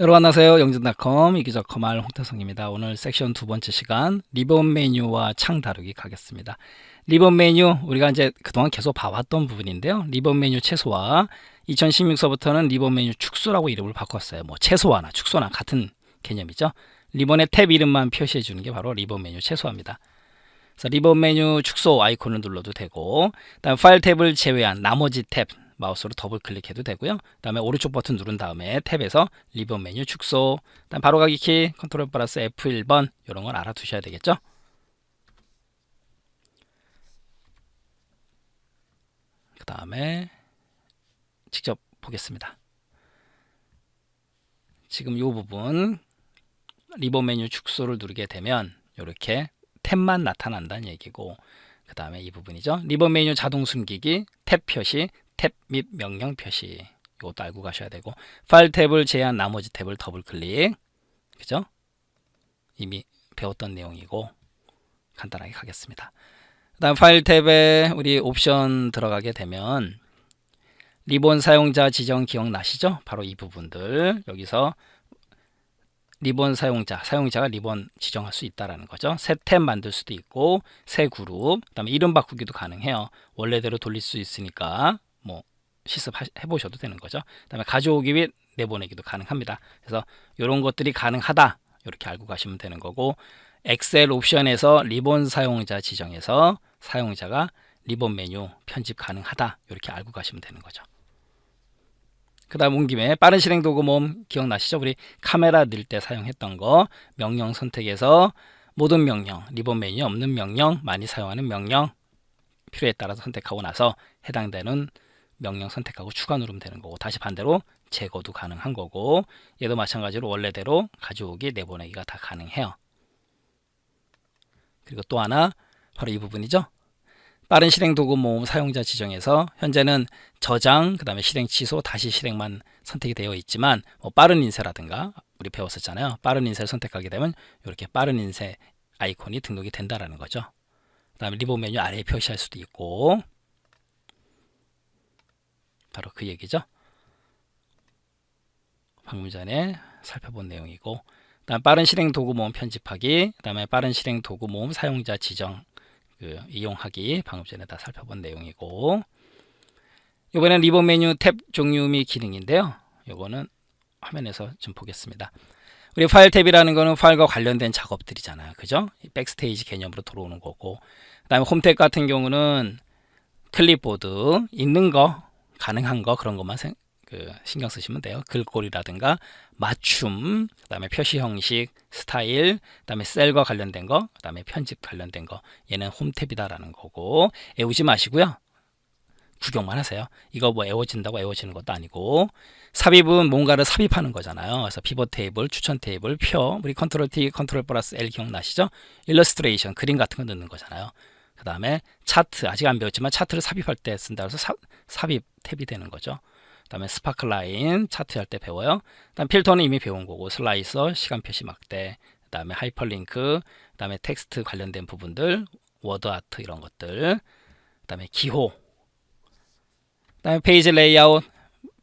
여러분 안녕하세요. 영진닷컴 이기적컴 알 홍태성입니다. 오늘 섹션 두 번째 시간 리본 메뉴와 창 다루기 가겠습니다. 리본 메뉴 우리가 이제 그동안 계속 봐왔던 부분인데요. 리본 메뉴 최소화 2016서부터는 리본 메뉴 축소라고 이름을 바꿨어요. 뭐 최소화나 축소나 같은 개념이죠. 리본의 탭 이름만 표시해 주는 게 바로 리본 메뉴 최소화입니다. 그래서 리본 메뉴 축소 아이콘을 눌러도 되고 다음 파일 탭을 제외한 나머지 탭 마우스로 더블 클릭해도 되고요. 그다음에 오른쪽 버튼 누른 다음에 탭에서 리본 메뉴 축소, 그다음 바로 가기 키 컨트롤 플러스 F1번 이런 걸 알아두셔야 되겠죠. 그다음에 직접 보겠습니다. 지금 이 부분 리본 메뉴 축소를 누르게 되면 이렇게 탭만 나타난다는 얘기고 그 다음에 이 부분이죠. 리본 메뉴 자동 숨기기, 탭 표시, 탭 및 명령 표시 이것도 알고 가셔야 되고 파일 탭을 제한 나머지 탭을 더블 클릭 그죠? 이미 배웠던 내용이고 간단하게 가겠습니다. 그 다음 파일 탭에 우리 옵션 들어가게 되면 리본 사용자 지정 기억나시죠? 바로 이 부분들 여기서 리본 사용자, 사용자가 리본 지정할 수 있다라는 거죠. 새 탭 만들 수도 있고 새 그룹, 그다음에 이름 바꾸기도 가능해요. 원래대로 돌릴 수 있으니까 뭐 실습해 보셔도 되는 거죠. 그다음에 가져오기 및 내보내기도 가능합니다. 그래서 이런 것들이 가능하다 이렇게 알고 가시면 되는 거고 엑셀 옵션에서 리본 사용자 지정해서 사용자가 리본 메뉴 편집 가능하다 이렇게 알고 가시면 되는 거죠. 그 다음 온 김에 빠른 실행 도구 모음 기억나시죠? 우리 카메라 넣을 때 사용했던 거 명령 선택에서 모든 명령, 리본 메뉴 없는 명령, 많이 사용하는 명령 필요에 따라서 선택하고 나서 해당되는 명령 선택하고 추가 누르면 되는 거고 다시 반대로 제거도 가능한 거고 얘도 마찬가지로 원래대로 가져오기 내보내기가 다 가능해요. 그리고 또 하나 바로 이 부분이죠. 빠른 실행 도구 모음 사용자 지정에서 현재는 저장, 그 다음에 실행 취소, 다시 실행만 선택이 되어 있지만 뭐 빠른 인쇄라든가 우리 배웠었잖아요. 빠른 인쇄를 선택하게 되면 이렇게 빠른 인쇄 아이콘이 등록이 된다라는 거죠. 그 다음에 리본 메뉴 아래에 표시할 수도 있고 바로 그 얘기죠. 방금 전에 살펴본 내용이고 그다음 빠른 실행 도구 모음 편집하기, 그다음에 빠른 실행 도구 모음 사용자 지정 그 이용하기 방금 전에 다 살펴본 내용이고 이번엔 리본 메뉴 탭 종류 및 기능인데요. 이거는 화면에서 좀 보겠습니다. 우리 파일 탭이라는 거는 파일과 관련된 작업들이잖아요. 그죠? 백스테이지 개념으로 들어오는 거고 그 다음에 홈탭 같은 경우는 클립보드 있는 거 가능한 거 그런 것만 생, 그 신경 쓰시면 돼요. 글꼴이라든가 맞춤, 그다음에 표시 형식, 스타일, 그다음에 셀과 관련된 거, 그다음에 편집 관련된 거. 얘는 홈탭이다라는 거고 애우지 마시고요. 구경만 하세요. 이거 뭐 애워진다고 애워지는 것도 아니고 삽입은 뭔가를 삽입하는 거잖아요. 그래서 피벗 테이블, 추천 테이블, 표, 우리 컨트롤 T, 컨트롤 플러스 L 기억나시죠? 일러스트레이션, 그림 같은 거 넣는 거잖아요. 그 다음에 차트, 아직 안 배웠지만 차트를 삽입할 때 쓴다 그래서 사, 삽입 탭이 되는 거죠. 그 다음에 스파클라인 차트 할 때 배워요. 그 다음 필터는 이미 배운 거고 슬라이서, 시간 표시 막대, 그 다음에 하이퍼링크, 그 다음에 텍스트 관련된 부분들, 워드 아트 이런 것들, 그 다음에 기호, 그 다음에 페이지 레이아웃,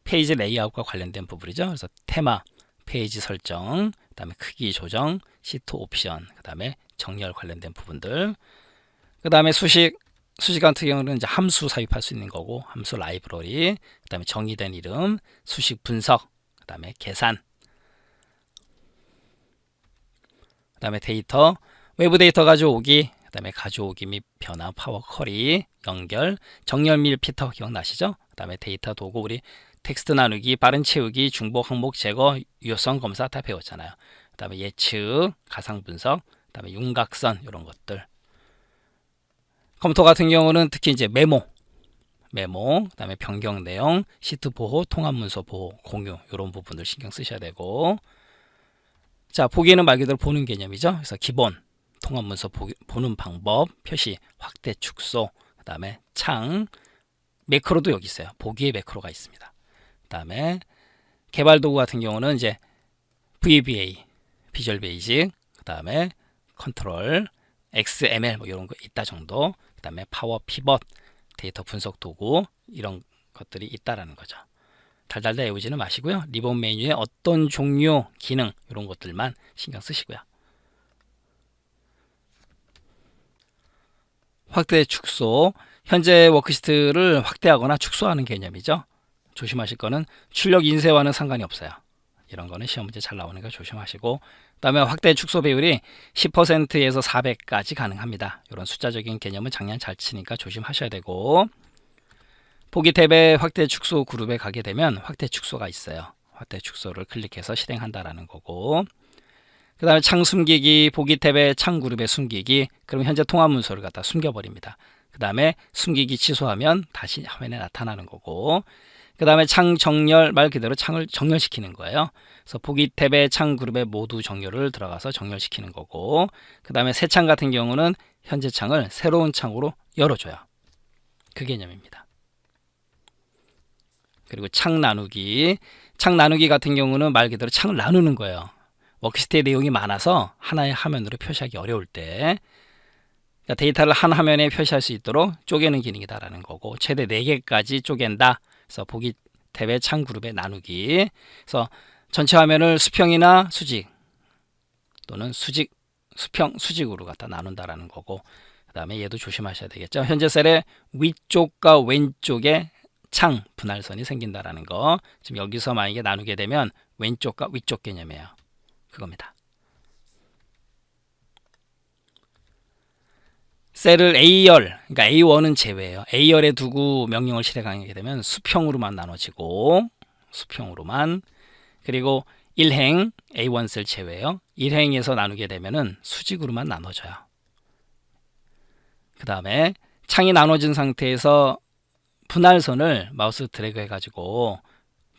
페이지 레이아웃과 관련된 부분이죠. 그래서 테마, 페이지 설정, 그 다음에 크기 조정, 시트 옵션, 그 다음에 정렬 관련된 부분들, 그 다음에 수식 수식 같은 경우는 이제 함수 삽입할 수 있는 거고 함수 라이브러리 그 다음에 정의된 이름 수식 분석 그 다음에 계산 그 다음에 데이터 외부 데이터 가져오기 그 다음에 가져오기 및 변화 파워 쿼리 연결 정렬 및 피터 기억나시죠? 그 다음에 데이터 도구 우리 텍스트 나누기 빠른 채우기 중복 항목 제거 유효성 검사 다 배웠잖아요. 그 다음에 예측 가상 분석 그 다음에 윤곽선 이런 것들 컴퓨터 같은 경우는 특히 이제 메모, 메모, 그다음에 변경 내용, 시트 보호, 통합 문서 보호, 공유 이런 부분들 신경 쓰셔야 되고 자 보기에는 말 그대로 보는 개념이죠. 그래서 기본 통합 문서 보, 보는 방법, 표시, 확대, 축소, 그다음에 창, 매크로도 여기 있어요. 보기에 매크로가 있습니다. 그다음에 개발 도구 같은 경우는 이제 VBA, 비주얼 베이직, 그다음에 컨트롤, XML 뭐 이런 거 있다 정도. 그 다음에 파워 피벗, 데이터 분석 도구 이런 것들이 있다라는 거죠. 달달달 외우지는 마시고요. 리본 메뉴의 어떤 종류, 기능 이런 것들만 신경 쓰시고요. 확대 축소. 현재 워크시트를 확대하거나 축소하는 개념이죠. 조심하실 거는 출력 인쇄와는 상관이 없어요. 이런 거는 시험 문제 잘 나오니까 조심하시고 그다음에 확대 축소 비율이 10%에서 400까지 가능합니다. 이런 숫자적인 개념은 장난 잘 치니까 조심하셔야 되고 보기 탭에 확대 축소 그룹에 가게 되면 확대 축소가 있어요. 확대 축소를 클릭해서 실행한다라는 거고 그 다음에 창 숨기기 보기 탭에 창 그룹에 숨기기 그럼 현재 통화 문서를 갖다 숨겨버립니다. 그 다음에 숨기기 취소하면 다시 화면에 나타나는 거고 그 다음에 창 정렬 말 그대로 창을 정렬시키는 거예요. 그래서 보기 탭에 창 그룹에 모두 정렬을 들어가서 정렬시키는 거고 그 다음에 새 창 같은 경우는 현재 창을 새로운 창으로 열어줘요. 그 개념입니다. 그리고 창 나누기 창 나누기 같은 경우는 말 그대로 창을 나누는 거예요. 워크시트의 내용이 많아서 하나의 화면으로 표시하기 어려울 때 그러니까 데이터를 한 화면에 표시할 수 있도록 쪼개는 기능이다라는 거고 최대 4개까지 쪼갠다. 그래서 보기 탭의 창 그룹에 나누기. 그래서 전체 화면을 수평이나 수직 또는 수직 수평 수직으로 갖다 나눈다라는 거고 그 다음에 얘도 조심하셔야 되겠죠. 현재 셀의 위쪽과 왼쪽에 창 분할선이 생긴다라는 거. 지금 여기서 만약에 나누게 되면 왼쪽과 위쪽 개념이에요. 그겁니다. 셀을 A열, 그러니까 A1은 제외예요. A열에 두고 명령을 실행하게 되면 수평으로만 나눠지고 수평으로만 그리고 1행 A1 셀 제외예요. 1행에서 나누게 되면은 수직으로만 나눠져요. 그 다음에 창이 나눠진 상태에서 분할선을 마우스 드래그 해가지고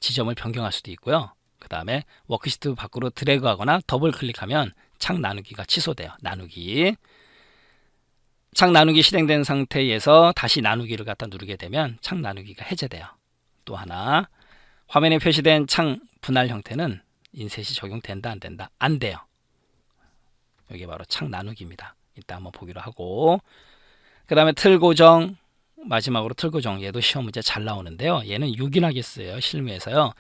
지점을 변경할 수도 있고요. 그 다음에 워크시트 밖으로 드래그하거나 더블 클릭하면 창 나누기가 취소돼요. 나누기. 창 나누기 실행된 상태에서 다시 나누기를 갖다 누르게 되면 창 나누기가 해제돼요. 또 하나 화면에 표시된 창 분할 형태는 인셋이 적용된다 안 된다 안 돼요. 이게 바로 창 나누기입니다. 이따 한번 보기로 하고 그 다음에 틀 고정 마지막으로 틀 고정 얘도 시험 문제 잘 나오는데요. 얘는 유gin하겠어요 실무에서요.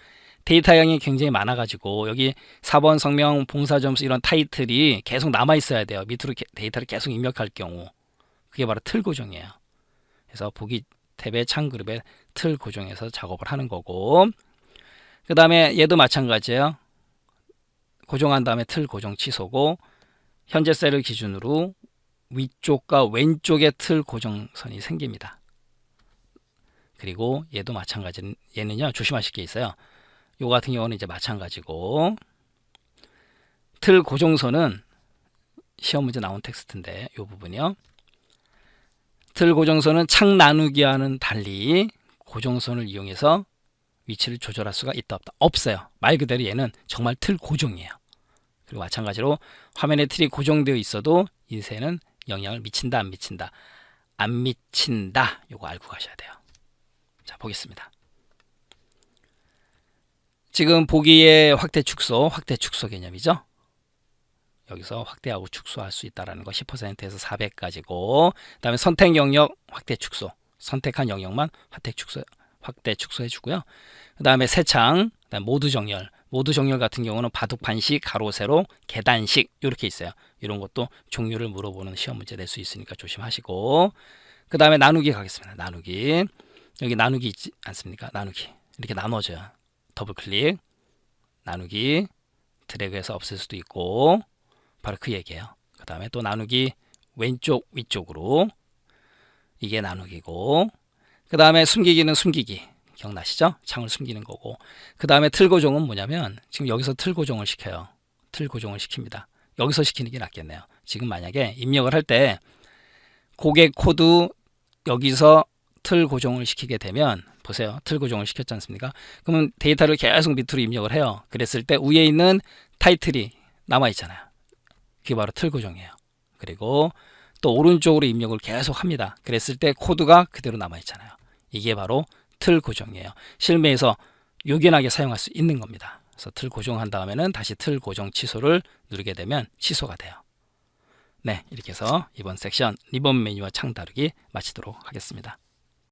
데이터량이 굉장히 많아가지고 여기 4번 성명 봉사점수 이런 타이틀이 계속 남아 있어야 돼요. 밑으로 데이터를 계속 입력할 경우 그게 바로 틀 고정이에요. 그래서 보기 탭의 창 그룹에 틀 고정해서 작업을 하는 거고 그 다음에 얘도 마찬가지예요. 고정한 다음에 틀 고정 취소고 현재 셀을 기준으로 위쪽과 왼쪽에 틀 고정선이 생깁니다. 그리고 얘도 마찬가지. 얘는요 조심하실 게 있어요. 요 같은 경우는 이제 마찬가지고 틀 고정선은 시험 문제 나온 텍스트인데 요 부분이요. 틀 고정선은 창 나누기와는 달리 고정선을 이용해서 위치를 조절할 수가 있다 없다 없어요. 말 그대로 얘는 정말 틀 고정이에요. 그리고 마찬가지로 화면에 틀이 고정되어 있어도 인쇄는 영향을 미친다 안 미친다 안 미친다 요거 알고 가셔야 돼요. 자 보겠습니다. 지금 보기의 확대 축소 확대 축소 개념이죠. 여기서 확대하고 축소할 수 있다라는 거 10%에서 400까지고 그다음에 선택 영역 확대 축소 선택한 영역만 확대 축소 확대 축소해 주고요. 그다음에 세창 그다음 모두 정렬 모두 정렬 같은 경우는 바둑 반식 가로 세로 계단식 이렇게 있어요. 이런 것도 종류를 물어보는 시험 문제 될수 있으니까 조심하시고 그다음에 나누기 가겠습니다. 나누기 여기 나누기 있지 않습니까? 나누기 이렇게 나눠져요. 더블 클릭 나누기 드래그해서 없앨 수도 있고 바로 그 얘기예요. 그 다음에 또 나누기 왼쪽 위쪽으로 이게 나누기고 그 다음에 숨기기는 숨기기 기억나시죠? 창을 숨기는 거고 그 다음에 틀 고정은 뭐냐면 지금 여기서 틀 고정을 시켜요. 틀 고정을 시킵니다. 여기서 시키는 게 낫겠네요. 지금 만약에 입력을 할 때 고객 코드 여기서 틀 고정을 시키게 되면 보세요. 틀 고정을 시켰지 않습니까? 그러면 데이터를 계속 밑으로 입력을 해요. 그랬을 때 위에 있는 타이틀이 남아 있잖아요. 그게 바로 틀 고정이에요. 그리고 또 오른쪽으로 입력을 계속 합니다. 그랬을 때 코드가 그대로 남아 있잖아요. 이게 바로 틀 고정이에요. 실무에서 요긴하게 사용할 수 있는 겁니다. 그래서 틀 고정한 다음에는 다시 틀 고정 취소를 누르게 되면 취소가 돼요. 네, 이렇게 해서 이번 섹션 리본 메뉴와 창 다루기 마치도록 하겠습니다.